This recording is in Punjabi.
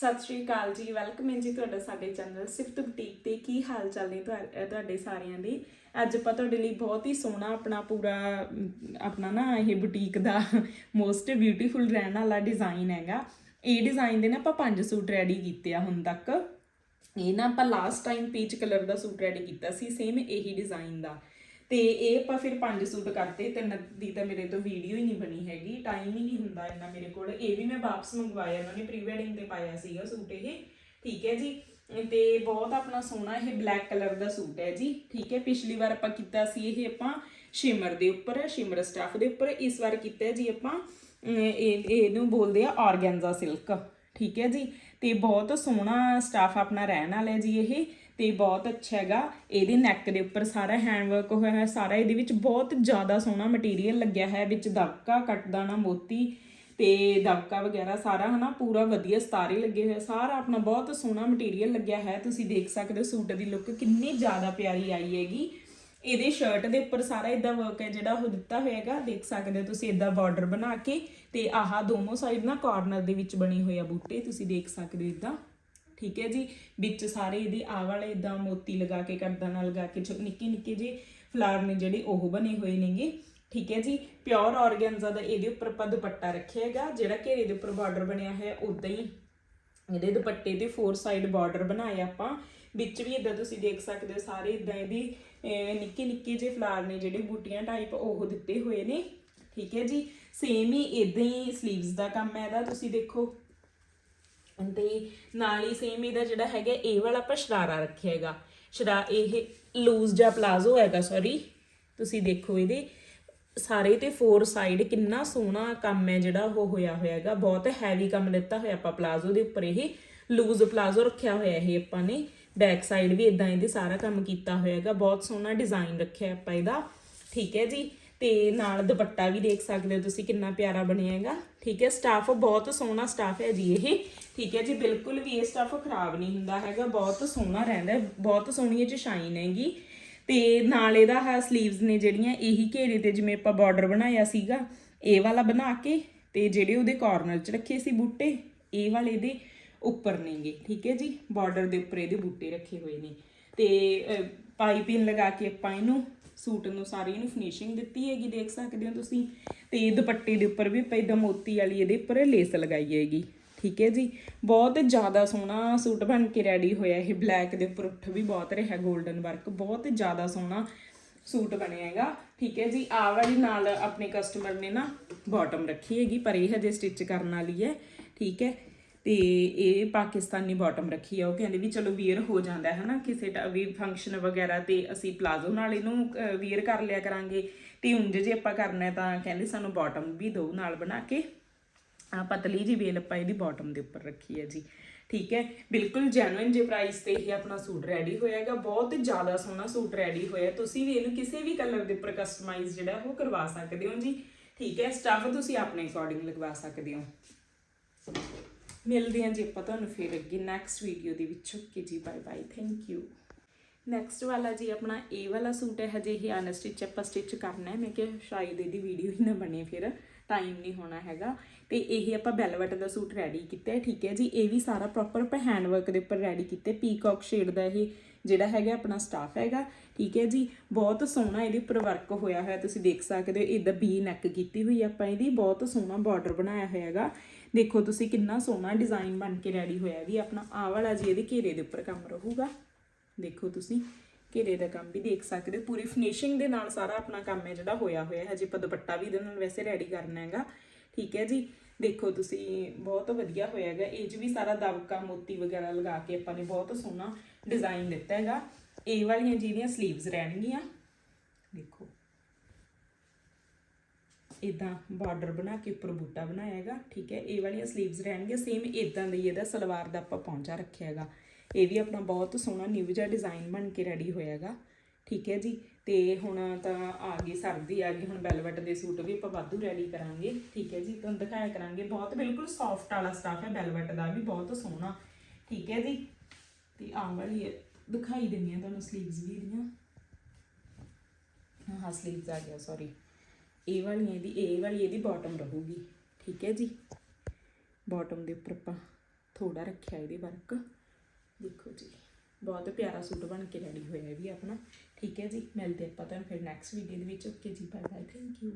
ਸਤਿ ਸ਼੍ਰੀ ਅਕਾਲ ਜੀ ਵੈਲਕਮ ਹੈ ਜੀ ਤੁਹਾਡਾ ਸਾਡੇ ਚੈਨਲ ਸਿਫਤ ਬੁਟੀਕ ਤੇ ਕੀ ਹਾਲ ਚਾਲ ਨੇ ਤੁਹਾ- ਤੁਹਾਡੇ ਸਾਰਿਆਂ ਦੇ? ਅੱਜ ਆਪਾਂ ਤੁਹਾਡੇ ਲਈ ਬਹੁਤ ਹੀ ਸੋਹਣਾ ਆਪਣਾ ਪੂਰਾ ਆਪਣਾ ਨਾ ਇਹ ਬੁਟੀਕ ਦਾ ਮੋਸਟ ਬਿਊਟੀਫੁਲ ਰਹਿਣ ਵਾਲਾ ਡਿਜ਼ਾਈਨ ਹੈਗਾ। ਇਹ ਡਿਜ਼ਾਈਨ ਦੇ ਨਾ ਆਪਾਂ ਪੰਜ ਸੂਟ ਰੈਡੀ ਕੀਤੇ ਆ ਹੁਣ ਤੱਕ। ਇਹ ਨਾ ਆਪਾਂ ਲਾਸਟ ਟਾਈਮ ਪੀਚ ਕਲਰ ਦਾ ਸੂਟ ਰੈਡੀ ਕੀਤਾ ਸੀ ਸੇਮ ਇਹੀ ਡਿਜ਼ਾਈਨ ਦਾ। ਤੇ ਇਹ ਆਪਾਂ ਫਿਰ ਪੰਜ ਸੂਟ ਕਰਤੇ ਤਿੰਨ ਦੀ ਤਾਂ ਮੇਰੇ ਤੋਂ ਵੀਡੀਓ ਹੀ ਨਹੀਂ ਬਣੀ ਹੈਗੀ ਟਾਈਮ ਹੀ ਨਹੀਂ ਹੁੰਦਾ ਇੰਨਾ ਮੇਰੇ ਕੋਲ। ਇਹ ਵੀ ਮੈਂ ਵਾਪਸ ਮੰਗਵਾਇਆ ਉਹਨਾਂ ਨੇ ਪ੍ਰੀ ਵੈਡਿੰਗ ਤੇ ਪਾਇਆ ਸੀਗਾ ਸੂਟ ਇਹ। ਠੀਕ ਹੈ ਜੀ? ਤੇ ਬਹੁਤ ਆਪਣਾ ਸੋਹਣਾ ਇਹ ਬਲੈਕ ਕਲਰ ਦਾ ਸੂਟ ਹੈ ਜੀ। ਠੀਕ ਹੈ, ਪਿਛਲੀ ਵਾਰ ਆਪਾਂ ਕੀਤਾ ਸੀ ਇਹ ਆਪਾਂ ਸ਼ਿਮਰ ਦੇ ਉੱਪਰ, ਸ਼ਿਮਰ ਸਟਾਫ ਦੇ ਉੱਪਰ। ਇਸ ਵਾਰ ਕੀਤਾ ਜੀ ਆਪਾਂ ਇਹ ਇਹਨੂੰ ਬੋਲਦੇ ਆ ਆਰਗੈਂਜ਼ਾ ਸਿਲਕ ਠੀਕ ਹੈ ਜੀ? ਤੇ ਬਹੁਤ ਸੋਹਣਾ ਸਟਾਫ ਆਪਣਾ ਰਹਿਣ ਵਾਲਾ ਹੈ ਜੀ ਇਹ, ਤੇ ਬਹੁਤ ਅੱਛਾ ਹੈਗਾ। ਇਹਦੇ ਨੈਕ ਦੇ ਉੱਪਰ ਸਾਰਾ ਹੈਂਡ ਵਰਕ ਹੋਇਆ ਹੈ ਸਾਰਾ ਇਹਦੇ ਵਿੱਚ ਬਹੁਤ ਜ਼ਿਆਦਾ ਸੋਹਣਾ ਮਟੀਰੀਅਲ ਲੱਗਿਆ ਹੈ ਵਿੱਚ ਦਬਕਾ, ਕੱਟਦਾਣਾ, ਮੋਤੀ ਤੇ ਦਬਕਾ ਵਗੈਰਾ ਸਾਰਾ, ਹਨਾ? ਪੂਰਾ ਵਧੀਆ ਸਤਾਰੇ ਲੱਗੇ ਹੋਏ ਸਾਰਾ ਆਪਣਾ ਬਹੁਤ ਸੋਹਣਾ ਮਟੀਰੀਅਲ ਲੱਗਿਆ ਹੈ ਤੁਸੀਂ ਦੇਖ ਸਕਦੇ ਹੋ ਸੂਟ ਦੀ ਲੁੱਕ ਕਿੰਨੀ ਜ਼ਿਆਦਾ ਪਿਆਰੀ ਆਈ ਹੈਗੀ। ਇਹਦੇ ਸ਼ਰਟ ਦੇ ਉੱਪਰ ਸਾਰਾ ਇਦਾਂ ਵਰਕ ਹੈ, ਜਿਹੜਾ ਉਹ ਦਿੱਤਾ ਹੋਇਆ ਹੈਗਾ ਦੇਖ ਸਕਦੇ ਹੋ ਤੁਸੀਂ ਇਦਾਂ ਬਾਰਡਰ ਬਣਾ ਕੇ ਤੇ ਆਹ ਦੋਨੋਂ ਸਾਈਡ ਨਾ ਕਾਰਨਰ ਦੇ ਵਿੱਚ ਬਣੀ ਹੋਈ ਆ ਬੂਟੇ, ਤੁਸੀਂ ਦੇਖ ਸਕਦੇ ਹੋ ਇਦਾਂ ਠੀਕ ਹੈ ਜੀ? ਵਿੱਚ ਸਾਰੇ ਇਹਦੇ ਆਹ ਵਾਲੇ ਇਦਾਂ ਮੋਤੀ ਲਗਾ ਕੇ ਕਰਦਾਨਾ ਲਗਾ ਕੇ ਨਿੱਕੇ ਨਿੱਕੇ ਜਿਹੇ ਫਲਾਵਰ ਨੇ ਜਿਹੜੇ ਉਹ ਬਣੇ ਹੋਏ ਨੇਗੇ। ਠੀਕ ਹੈ ਜੀ? ਪਿਓਰ ਆਰਗੈਂਜ਼ਾ ਦਾ ਇਹਦੇ ਉੱਪਰ ਆਪਾਂ ਦੁਪੱਟਾ ਰੱਖਿਆ ਹੈਗਾ, ਜਿਹੜਾ ਘੇਰੇ ਦੇ ਉੱਪਰ ਬਾਰਡਰ ਬਣਿਆ ਹੋਇਆ ਉਦਾਂ ਹੀ ਇਹਦੇ ਦੁਪੱਟੇ ਤੇ ਫੋਰ ਸਾਈਡ ਬਾਰਡਰ ਬਣਾਏ ਆਪਾਂ। ਵਿੱਚ ਵੀ ਇਦਾਂ ਤੁਸੀਂ ਦੇਖ ਸਕਦੇ ਹੋ, ਸਾਰੇ ਇਦਾਂ ਇਹਦੀ ਨਿੱਕੇ ਨਿੱਕੇ ਜਿਹੇ ਫਲਾਰ ਨੇ ਜਿਹੜੇ ਬੂਟੀਆਂ ਟਾਈਪ ਉਹ ਦਿੱਤੇ ਹੋਏ ਨੇ। ਠੀਕ ਹੈ ਜੀ? ਸੇਮ ਹੀ ਇਦਾਂ ਹੀ 슬ੀਵਸ ਦਾ ਕੰਮ ਹੈ ਇਹਦਾ, ਤੁਸੀਂ ਦੇਖੋ। ਤੇ ਨਾਲ ਹੀ ਸੇਮ ਇਹਦਾ ਜਿਹੜਾ ਹੈਗਾ, ਇਹ ਵਾਲਾ ਆਪਾਂ ਸ਼ਰਾਰਾ ਰੱਖਿਆ ਹੈਗਾ। ਸ਼ਰਾ, ਇਹ ਲੂਜ਼ ਜਾਂ ਪਲਾਜ਼ੋ ਹੈਗਾ ਸੌਰੀ ਤੁਸੀਂ ਦੇਖੋ ਇਹਦੇ। ਸਾਰੇ ਤੇ ਫੋਰ ਸਾਈਡ ਕਿੰਨਾ ਸੋਹਣਾ ਕੰਮ ਹੈ ਜਿਹੜਾ ਉਹ ਹੋਇਆ ਹੋਇਆ ਹੈਗਾ। ਬਹੁਤ ਹੈਵੀ ਕੰਮ ਦਿੱਤਾ ਹੋਇਆ ਆਪਾਂ ਪਲਾਜ਼ੋ ਦੇ ਉੱਪਰ ਇਹ। ਲੂਜ਼ ਪਲਾਜ਼ੋ ਰੱਖਿਆ ਹੋਇਆ ਇਹ ਆਪਾਂ ਨੇ। ਬੈਕ ਸਾਈਡ ਵੀ ਇਦਾਂ ਇਹਦੇ ਸਾਰਾ ਕੰਮ ਕੀਤਾ ਹੋਇਆ ਹੈਗਾ। ਬਹੁਤ ਸੋਹਣਾ ਡਿਜ਼ਾਈਨ ਰੱਖਿਆ ਆਪਾਂ ਇਹਦਾ। ਠੀਕ ਹੈ ਜੀ? ਤੇ ਨਾਲ ਦੁਪੱਟਾ ਵੀ ਦੇਖ ਸਕਦੇ ਹੋ ਤੁਸੀਂ ਕਿੰਨਾ ਪਿਆਰਾ ਬਣਿਆ ਹੈਗਾ। ਠੀਕ ਹੈ? ਸਟਾਫ ਬਹੁਤ ਸੋਹਣਾ ਸਟਾਫ ਹੈ ਜੀ ਇਹ। ਠੀਕ ਹੈ ਜੀ? ਬਿਲਕੁਲ ਵੀ ਇਹ ਸਟਾਫ ਖਰਾਬ ਨਹੀਂ ਹੁੰਦਾ ਹੈਗਾ। ਬਹੁਤ ਸੋਹਣਾ ਰਹਿੰਦਾ ਬਹੁਤ ਸੋਹਣੀ ਇਹ ਚ ਸ਼ਾਈਨ ਹੈਗੀ। ਤੇ ਨਾਲ ਇਹਦਾ ਹੈ 슬ੀਵਸ ਨੇ ਜਿਹੜੀਆਂ, ਇਹੀ ਘੇਰੇ ਤੇ ਜਿਵੇਂ ਆਪਾਂ ਬਾਰਡਰ ਬਣਾਇਆ ਸੀਗਾ, ਇਹ ਵਾਲਾ ਬਣਾ ਕੇ ਤੇ ਜਿਹੜੇ ਉਹਦੇ ਕਾਰਨਰ 'ਚ ਰੱਖੇ ਸੀ ਬੂਟੇ, ਇਹ ਵਾਲੇ ਦੇ ਉੱਪਰ ਨੇਗੇ, ਠੀਕ ਹੈ ਜੀ? ਬਾਰਡਰ ਦੇ ਉੱਪਰ ਇਹਦੇ ਬੂਟੇ ਰੱਖੇ ਹੋਏ ਨੇ। ਤੇ ਪਾਈਪਿੰਗ ਲਗਾ ਕੇ ਆਪਾਂ ਇਹਨੂੰ, ਸੂਟ ਨੂੰ ਸਾਰੀ ਇਹਨੂੰ ਫਿਨਿਸ਼ਿੰਗ ਦਿੱਤੀ ਹੈਗੀ, ਦੇਖ ਸਕਦੇ ਹੋ ਤੁਸੀਂ। ਤੇ ਦੁਪੱਟੇ ਦੇ ਉੱਪਰ ਵੀ ਪੈਦਾ ਮੋਤੀ ਵਾਲੀ ਇਹਦੇ ਉੱਪਰ ਲੇਸ ਲਗਾਈ ਹੈਗੀ, ਠੀਕ ਹੈ ਜੀ? ਬਹੁਤ ਜ਼ਿਆਦਾ ਸੋਹਣਾ ਸੂਟ ਬਣ ਕੇ ਰੈਡੀ ਹੋਇਆ ਇਹ ਬਲੈਕ ਦੇ ਉੱਪਰ, ਉੱਠ ਵੀ ਬਹੁਤ ਰਿਹਾ 골ਡਨ ਵਰਕ ਬਹੁਤ ਜ਼ਿਆਦਾ ਸੋਹਣਾ ਸੂਟ ਬਣਿਆ ਹੈਗਾ, ਠੀਕ ਹੈ ਜੀ? ਆਹ ਵਾਲੀ ਨਾਲ ਆਪਣੇ ਕਸਟਮਰ ਨੇ ਨਾ ਬਾਟਮ ਰੱਖੀ ਹੈਗੀ, ਪਰ ਇਹ ਹਜੇ ਸਟਿਚ ਕਰਨ ਵਾਲੀ ਹੈ, ਠੀਕ ਹੈ? ਤੇ ਇਹ ਪਾਕਿਸਤਾਨੀ ਬਾਟਮ ਰੱਖੀ ਆ, ਉਹ ਕਹਿੰਦੇ ਵੀ ਚਲੋ ਵੀਅਰ ਹੋ ਜਾਂਦਾ ਹੈ ਨਾ ਕਿਸੇ ਟ- ਵੀ ਫੰਕਸ਼ਨ ਵਗੈਰਾ ਤੇ ਅਸੀਂ ਪਲਾਜ਼ੋ ਨਾਲ ਇਹਨੂੰ ਵੀਅਰ ਕਰ ਲਿਆ ਕਰਾਂਗੇ। ਤੇ ਉਂਝ ਜੇ ਆਪਾਂ ਕਰਨਾ ਤਾਂ ਕਹਿੰਦੇ ਸਾਨੂੰ ਬਾਟਮ ਵੀ ਦੋ ਨਾਲ ਬਣਾ ਕੇ, ਆ ਪਤਲੀ ਜੀ ਵੇਲ ਆਪਾਂ ਇਹਦੀ ਬਾਟਮ ਦੇ ਉੱਪਰ ਰੱਖੀ ਹੈ ਜੀ। ਠੀਕ ਹੈ? ਬਿਲਕੁਲ ਜੈਨੂਇਨ ਜੇ ਪ੍ਰਾਈਸ ਤੇ ਇਹ ਆਪਣਾ ਸੂਟ ਰੈਡੀ ਹੋਇਆਗਾ, ਬਹੁਤ ਜ਼ਿਆਦਾ ਸੋਹਣਾ ਸੂਟ ਰੈਡੀ ਹੋਇਆ। ਤੁਸੀਂ ਵੀ ਇਹਨੂੰ ਕਿਸੇ ਵੀ ਕਲਰ ਦੇ ਉੱਪਰ ਕਸਟਮਾਈਜ਼ ਜਿਹੜਾ, ਉਹ ਕਰਵਾ ਸਕਦੇ ਹੋ ਜੀ। ਠੀਕ ਹੈ? ਸਟੱਫ ਤੁਸੀਂ ਆਪਣੇ ਅਕੋਰਡਿੰਗ ਲਗਵਾ ਸਕਦੇ ਹੋ। ਮਿਲਦੇ ਹਾਂ ਜੀ ਆਪਾਂ ਤੁਹਾਨੂੰ ਫਿਰ ਅੱਗੇ ਨੈਕਸਟ ਵੀਡੀਓ ਦੇ ਵਿੱਚ। ਓਕੇ ਜੀ bye bye thank you next ਵਾਲਾ ਜੀ ਆਪਣਾ ਇਹ ਵਾਲਾ ਸੂਟ ਹੈ, ਹਜੇ ਇਹ ਅਨਸਟਿਚ ਆਪਾਂ ਸਟਿਚ ਕਰਨਾ ਹੈ। ਮੈਂ ਕਿਹਾ ਸ਼ਾਇਦ ਇਹਦੀ ਵੀਡੀਓ ਹੀ ਨਾ ਬਣੇ ਫਿਰ ਟਾਈਮ ਨਹੀਂ ਹੋਣਾ ਹੈਗਾ। ਤੇ ਇਹ ਆਪਾਂ ਬੈਲਵਟ ਦਾ ਸੂਟ ਰੈਡੀ ਕੀਤਾ ਹੈ, ਠੀਕ ਹੈ ਜੀ। ਇਹ ਵੀ ਸਾਰਾ ਪ੍ਰੋਪਰ ਆਪਾਂ ਹੈਂਡ ਵਰਕ ਦੇ ਉੱਪਰ ਰੈਡੀ ਕੀਤਾ। ਪੀਕਾਕ ਸ਼ੇਡ ਦਾ ਇਹ ਜਿਹੜਾ ਹੈਗਾ ਆਪਣਾ ਸਟਾਫ ਹੈਗਾ, ਠੀਕ ਹੈ ਜੀ। ਬਹੁਤ ਸੋਹਣਾ ਇਹਦੇ ਉੱਪਰ ਵਰਕ ਹੋਇਆ ਹੋਇਆ, ਤੁਸੀਂ ਦੇਖ ਸਕਦੇ ਹੋ। ਇਹਦਾ ਬੀ ਨੈਕ ਕੀਤੀ ਹੋਈ ਆਪਾਂ ਇਹਦੀ। ਬਹੁਤ ਸੋਹਣਾ ਬਾਰਡਰ ਬਣਾਇਆ ਹੋਇਆ ਹੈਗਾ। ਦੇਖੋ ਤੁਸੀਂ ਕਿੰਨਾ ਸੋਹਣਾ ਡਿਜ਼ਾਈਨ ਬਣ ਕੇ ਰੈਡੀ ਹੋਇਆ ਵੀ ਆਪਣਾ ਆਹ ਵਾਲਾ ਜੀ ਇਹਦੇ ਘੇਰੇ ਦੇ ਉੱਪਰ ਕੰਮ ਰਹੂਗਾ। ਦੇਖੋ ਤੁਸੀਂ, ਘੇਰੇ ਦਾ ਕੰਮ ਵੀ ਦੇਖ ਸਕਦੇ ਹੋ। ਪੂਰੀ ਫਿਨਿਸ਼ਿੰਗ ਦੇ ਨਾਲ ਸਾਰਾ ਆਪਣਾ ਕੰਮ ਹੈ ਜਿਹੜਾ ਹੋਇਆ ਹੋਇਆ ਹੈ ਹਜੇ ਆਪਾਂ ਦੁਪੱਟਾ ਵੀ ਇਹਦੇ ਨਾਲ ਵੈਸੇ ਰੈਡੀ ਕਰਨਾ ਹੈਗਾ। ਠੀਕ ਹੈ ਜੀ? ਦੇਖੋ ਤੁਸੀਂ, ਬਹੁਤ ਵਧੀਆ ਹੋਇਆ ਹੈਗਾ। ਇਹ 'ਚ ਵੀ ਸਾਰਾ ਦਬਕਾ, ਮੋਤੀ ਵਗੈਰਾ ਲਗਾ ਕੇ ਆਪਾਂ ਨੇ ਬਹੁਤ ਸੋਹਣਾ ਡਿਜ਼ਾਈਨ ਦਿੱਤਾ ਹੈਗਾ। ਇਹ ਵਾਲੀਆਂ ਜਿਹਦੀਆਂ 슬ੀਵਸ ਰਹਿਣਗੀਆਂ। ਦੇਖੋ। ਇਦਾਂ ਬਾਰਡਰ ਬਣਾ ਕੇ ਉੱਪਰ ਬੂਟਾ ਬਣਾਇਆ ਹੈਗਾ, ਠੀਕ ਹੈ? ਇਹ ਵਾਲੀਆਂ ਸਲੀਵਸ ਰਹਿਣਗੀਆਂ ਸੇਮ ਇਦਾਂ ਦੀ ਇਹਦਾ ਸਲਵਾਰ ਦਾ ਆਪਾਂ ਪੌਂਚਾ ਰੱਖਿਆ ਹੈਗਾ। ਇਹ ਵੀ ਆਪਣਾ ਬਹੁਤ ਸੋਹਣਾ ਨਿਊ ਜਿਹਾ ਡਿਜ਼ਾਈਨ ਬਣ ਕੇ ਰੈਡੀ ਹੋਇਆ ਹੈਗਾ, ਠੀਕ ਹੈ ਜੀ? ਤੇ ਹੁਣ ਤਾਂ ਆ ਗਈ ਸਰਦੀ, ਆ ਗਈ, ਹੁਣ ਬੈਲਵਟ ਦੇ ਸੂਟ ਵੀ ਆਪਾਂ ਵਾਧੂ ਰੈਡੀ ਕਰਾਂਗੇ, ਠੀਕ ਹੈ ਜੀ? ਤੁਹਾਨੂੰ ਦਿਖਾਇਆ ਕਰਾਂਗੇ, ਬਹੁਤ ਬਿਲਕੁਲ ਸੌਫਟ ਵਾਲਾ ਸਟਾਫ ਹੈ ਬੈਲਵਟ ਦਾ ਵੀ ਬਹੁਤ ਸੋਹਣਾ, ਠੀਕ ਹੈ ਜੀ? ਤੇ ਆਹ ਵਾਲੀ ਦਿਖਾਈ ਦਿੰਨੀ ਆ ਤੁਹਾਨੂੰ 슬ੀਵਸ ਵੀ ਇਹਦੀਆਂ। ਹਾਂ ਹਾਂ ਸਲੀਵਜ਼ ਆ ਗਿਆ ਸੌਰੀ ਇਹ ਵਾਲੀ ਇਹਦੀ ਇਹ ਵਾਲੀ ਇਹਦੀ ਬਾਟਮ ਰਹੂਗੀ। ਠੀਕ ਹੈ ਜੀ? ਬਾਟਮ ਦੇ ਉੱਪਰ ਆਪਾਂ ਥੋੜਾ ਰੱਖਿਆ ਇਹਦੇ ਵਰਕ। ਦੇਖੋ ਜੀ, ਬਹੁਤ ਪਿਆਰਾ ਸੂਟ ਬਣ ਕੇ ਰੈਡੀ ਹੋਇਆ ਇਹ ਵੀ ਆਪਣਾ। ਠੀਕ ਹੈ ਜੀ, ਮਿਲਦੇ ਆਪਾਂ ਤੁਹਾਨੂੰ ਫਿਰ ਨੈਕਸਟ ਵੀਡੀਓ ਦੇ ਵਿੱਚ। ਓਕੇ ਜੀ ਬਾਏ ਬਾਏ ਥੈਂਕ ਯੂ